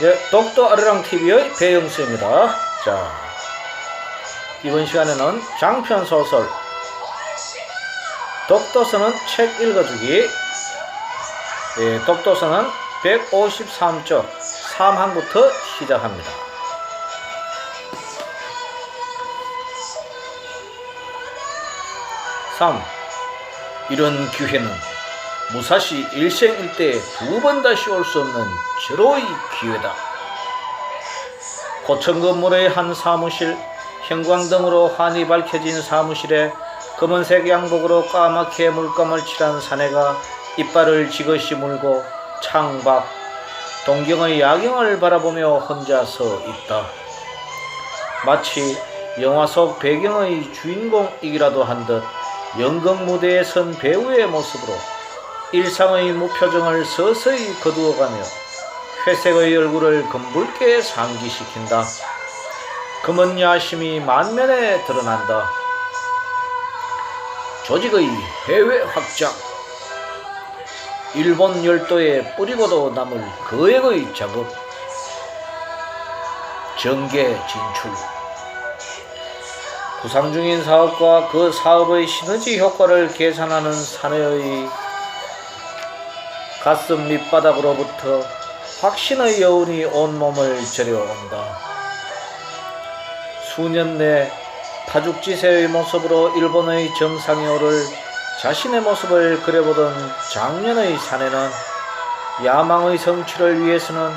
예, 독도 아르랑 TV의 배영수입니다. 자, 이번 시간에는 장편 소설 독도서는 책 읽어주기. 예, 독도서는 153쪽 3항부터 시작합니다. (3) 이런 기회는 무사시 일생 일대에 두 번 다시 올 수 없는 절호의 기회다. 고층 건물의 한 사무실, 형광등으로 환히 밝혀진 사무실에 검은색 양복으로 까맣게 물감을 칠한 사내가 이빨을 지그시 물고 창밖 동경의 야경을 바라보며 혼자 서 있다. 마치 영화 속 배경의 주인공이기라도 한 듯 연극 무대에 선 배우의 모습으로 일상의 무표정을 서서히 거두어가며 회색의 얼굴을 검붉게 상기시킨다. 검은 야심이 만면에 드러난다. 조직의 해외 확장. 일본 열도에 뿌리고도 남을 거액의 작업. 정계 진출. 구상 중인 사업과 그 사업의 시너지 효과를 계산하는 사내의 가슴 밑바닥으로부터 확신의 여운이 온몸을 저려온다. 수년 내 파죽지세의 모습으로 일본의 정상에 오를 자신의 모습을 그려보던 작년의 사내는 야망의 성취를 위해서는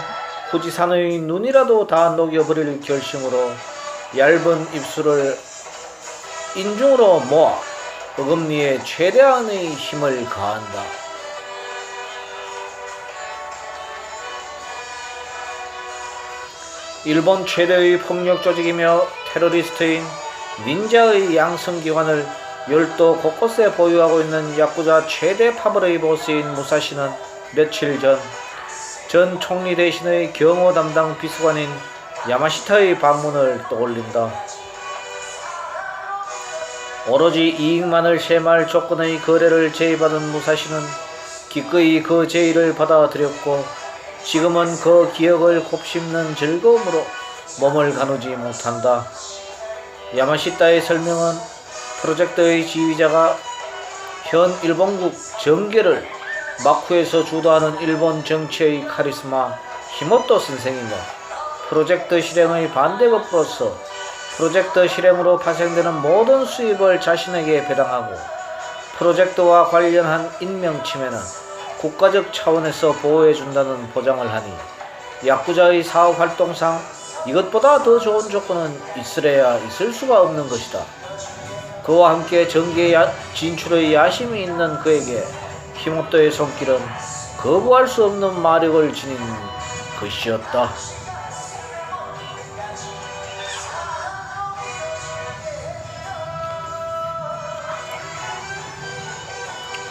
후지산의 눈이라도 다 녹여버릴 결심으로 얇은 입술을 인중으로 모아 어금니에 최대한의 힘을 가한다. 일본 최대의 폭력 조직이며 테러리스트인 닌자의 양성기관을 열도 곳곳에 보유하고 있는 야쿠자 최대 파벌의 보스인 무사시는 며칠 전 전 총리 대신의 경호 담당 비서관인 야마시타의 방문을 떠올린다. 오로지 이익만을 셈할 조건의 거래를 제의받은 무사시는 기꺼이 그 제의를 받아들였고 지금은 그 기억을 곱씹는 즐거움으로 몸을 가누지 못한다. 야마시타의 설명은 프로젝트의 지휘자가 현 일본국 정계를 마쿠에서 주도하는 일본 정치의 카리스마 히모토 선생이며 프로젝트 실행의 반대급으로서 프로젝트 실행으로 발생되는 모든 수입을 자신에게 배당하고 프로젝트와 관련한 인명침해는 국가적 차원에서 보호해준다는 보장을 하니 야쿠자의 사업 활동상 이것보다 더 좋은 조건은 있으려야 있을 수가 없는 것이다. 그와 함께 정계 야, 진출의 야심이 있는 그에게 히모토의 손길은 거부할 수 없는 마력을 지닌 것이었다.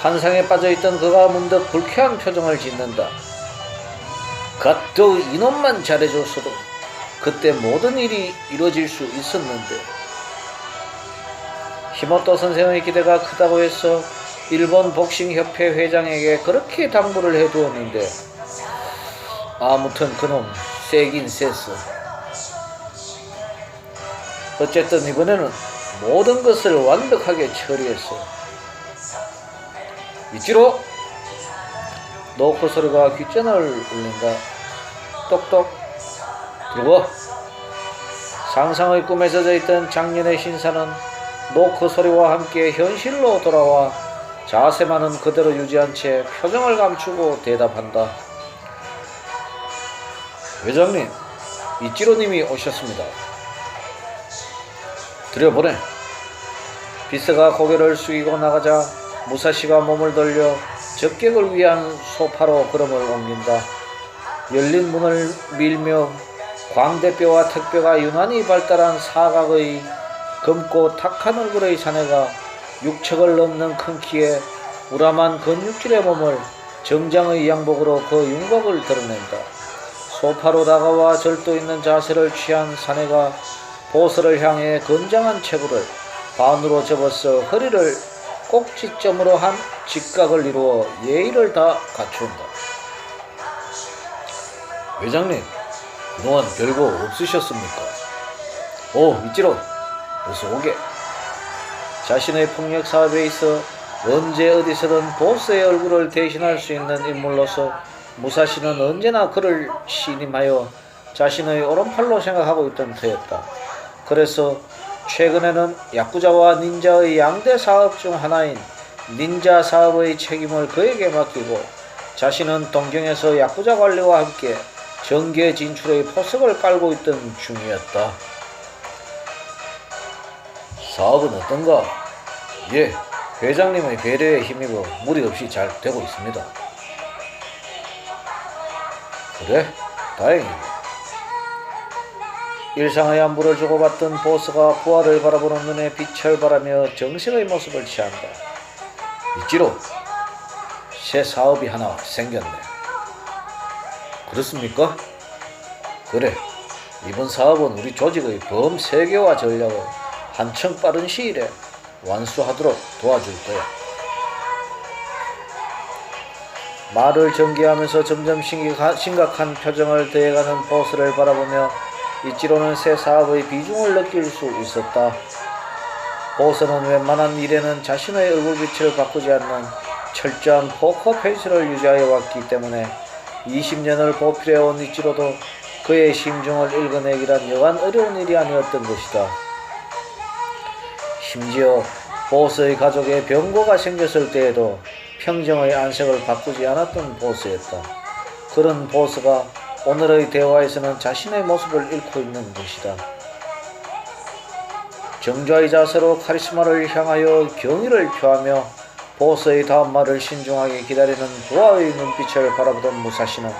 환상에 빠져있던 그가 문득 불쾌한 표정을 짓는다. 갓도 이놈만 잘해줬어도 그때 모든 일이 이루어질 수 있었는데 히모토 선생의 기대가 크다고 해서 일본 복싱협회 회장에게 그렇게 당부를 해두었는데 아무튼 그놈 세긴 셌어. 어쨌든 이번에는 모든 것을 완벽하게 처리했어. 이치로 노크 소리가 귓전을 울린다. 똑똑 들어와. 상상의 꿈에 젖어 있던 작년의 신사는 노크 소리와 함께 현실로 돌아와 자세만은 그대로 유지한 채 표정을 감추고 대답한다. 회장님, 이찌로님이 오셨습니다. 들여보내. 비스가 고개를 숙이고 나가자 무사시가 몸을 돌려 적객을 위한 소파로 걸음을 옮긴다. 열린 문을 밀며 광대뼈와 턱뼈가 유난히 발달한 사각의 검고 탁한 얼굴의 사내가 육척을 넘는 큰 키에 우람한 근육질의 몸을 정장의 양복으로 그 윤곽을 드러낸다. 소파로 다가와 절도 있는 자세를 취한 사내가 보스를 향해 건장한 체구를 반으로 접어서 허리를 꼭지점으로 한 직각을 이루어 예의를 다 갖춘다. 회장님, 그동안 별거 없으셨습니까? 오, 이찌로, 어서 오게. 자신의 폭력 사업에 있어 언제 어디서든 보스의 얼굴을 대신할 수 있는 인물로서 무사시는 언제나 그를 신임하여 자신의 오른팔로 생각하고 있던 터였다. 그래서 최근에는 야쿠자와 닌자의 양대 사업 중 하나인 닌자 사업의 책임을 그에게 맡기고 자신은 동경에서 야쿠자 관리와 함께 정계 진출의 포석을 깔고 있던 중이었다. 사업은 어떤가? 예, 회장님의 배려에 힘입어 무리 없이 잘 되고 있습니다. 그래, 다행이고. 일상의 안부를 주고받던 보스가 부하를 바라보는 눈에 빛을 발하며 정식의 모습을 취한다. 이지로, 새 사업이 하나 생겼네. 그렇습니까? 그래, 이번 사업은 우리 조직의 범세계화 전략을 한층 빠른 시일에 완수하도록 도와줄 거야. 말을 전개하면서 점점 심각한, 표정을 더해가는 보스를 바라보며 이치로는 새 사업의 비중을 느낄 수 있었다. 보스는 웬만한 일에는 자신의 얼굴빛을 바꾸지 않는 철저한 포커 페이스를 유지하여 왔기 때문에 20년을 보필해온 이치로도 그의 심중을 읽어내기란 여간 어려운 일이 아니었던 것이다. 심지어 보스의 가족에 병고가 생겼을 때에도 평정의 안색을 바꾸지 않았던 보스였다. 그런 보스가 오늘의 대화에서는 자신의 모습을 잃고 있는 것이다. 정좌의 자세로 카리스마를 향하여 경의를 표하며 보스의 다음 말을 신중하게 기다리는 부하의 눈빛을 바라보던 무사시는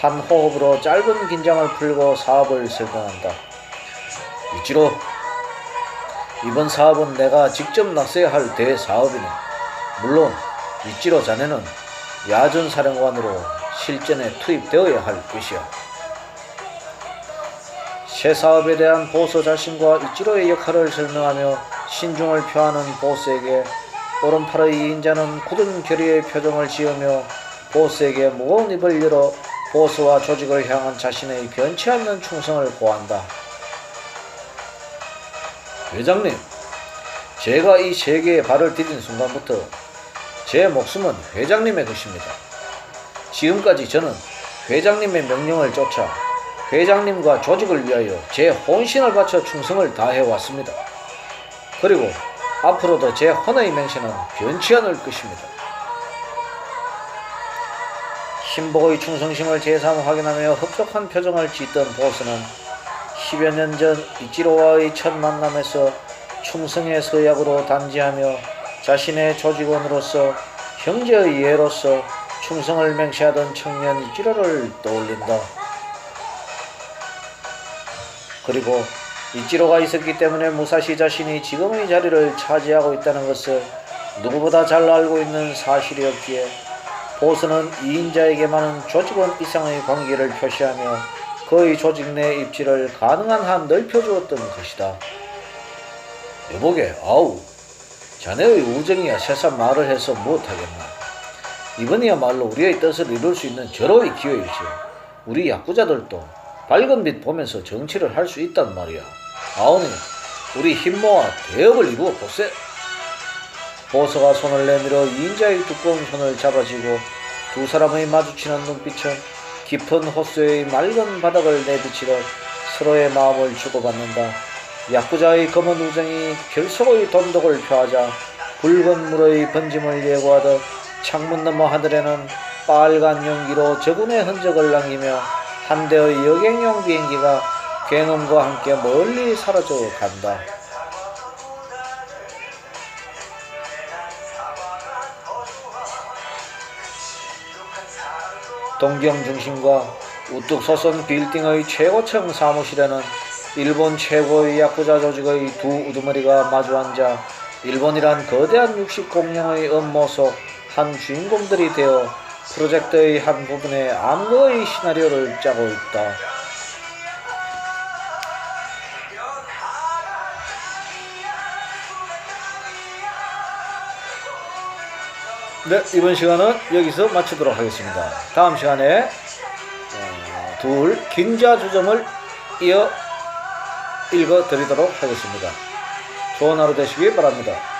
한 호흡으로 짧은 긴장을 풀고 사업을 설명한다. 이치로 이번 사업은 내가 직접 나서야 할 대사업이네. 물론 이치로 자네는 야전 사령관으로 실전에 투입되어야 할 것이야. 새 사업에 대한 보스 자신과 이치로의 역할을 설명하며 신중을 표하는 보스에게 오른팔의 이인자는 굳은 결의의 표정을 지으며 보스에게 무거운 입을 열어 보스와 조직을 향한 자신의 변치 않는 충성을 고한다. 회장님, 제가 이 세계에 발을 디딘 순간부터 제 목숨은 회장님의 것입니다. 지금까지 저는 회장님의 명령을 쫓아 회장님과 조직을 위하여 제 혼신을 바쳐 충성을 다해 왔습니다. 그리고 앞으로도 제 헌의 맹세는 변치 않을 것입니다. 신복의 충성심을 제삼 확인하며 흡족한 표정을 짓던 보스는 10여 년 전 이치로와의 첫 만남에서 충성의 서약으로 단지하며 자신의 조직원으로서 형제의 예로서 충성을 맹세하던 청년 이치로를 떠올린다. 그리고 이치로가 있었기 때문에 무사시 자신이 지금의 자리를 차지하고 있다는 것을 누구보다 잘 알고 있는 사실이었기에 보스는 이인자에게만은 조직원 이상의 관계를 표시하며 그의 조직 내 입지를 가능한 한 넓혀주었던 것이다. 여보게, 아우, 자네의 우정이야 새삼 말을 해서 못하겠나. 이번이야말로 우리의 뜻을 이룰 수 있는 절호의 기회이지. 우리 야구자들도 밝은 빛 보면서 정치를 할 수 있단 말이야. 아오니, 우리 힘 모아 대업을 이루어 보세. 보스가 손을 내밀어 이인자의 두꺼운 손을 잡아쥐고 두 사람의 마주치는 눈빛은 깊은 호수의 맑은 바닥을 내비치듯 서로의 마음을 주고받는다. 야쿠자의 검은 우정이 결속의 돈독을 표하자 붉은 물의 번짐을 예고하듯 창문 너머 하늘에는 빨간 용기로 저군의 흔적을 남기며 한 대의 여객용 비행기가 굉음과 함께 멀리 사라져 간다. 동경 중심과 우뚝 솟은 빌딩의 최고층 사무실에는 일본 최고의 야쿠자 조직의 두 우두머리가 마주 앉아 일본이란 거대한 육식 공룡의 음모 속 한 주인공들이 되어 프로젝트의 한 부분에 암거의 시나리오를 짜고 있다. 네, 이번 시간은 여기서 마치도록 하겠습니다. 다음 시간에 어, 둘 긴자 주점을 이어 읽어 드리도록 하겠습니다. 좋은 하루 되시기 바랍니다.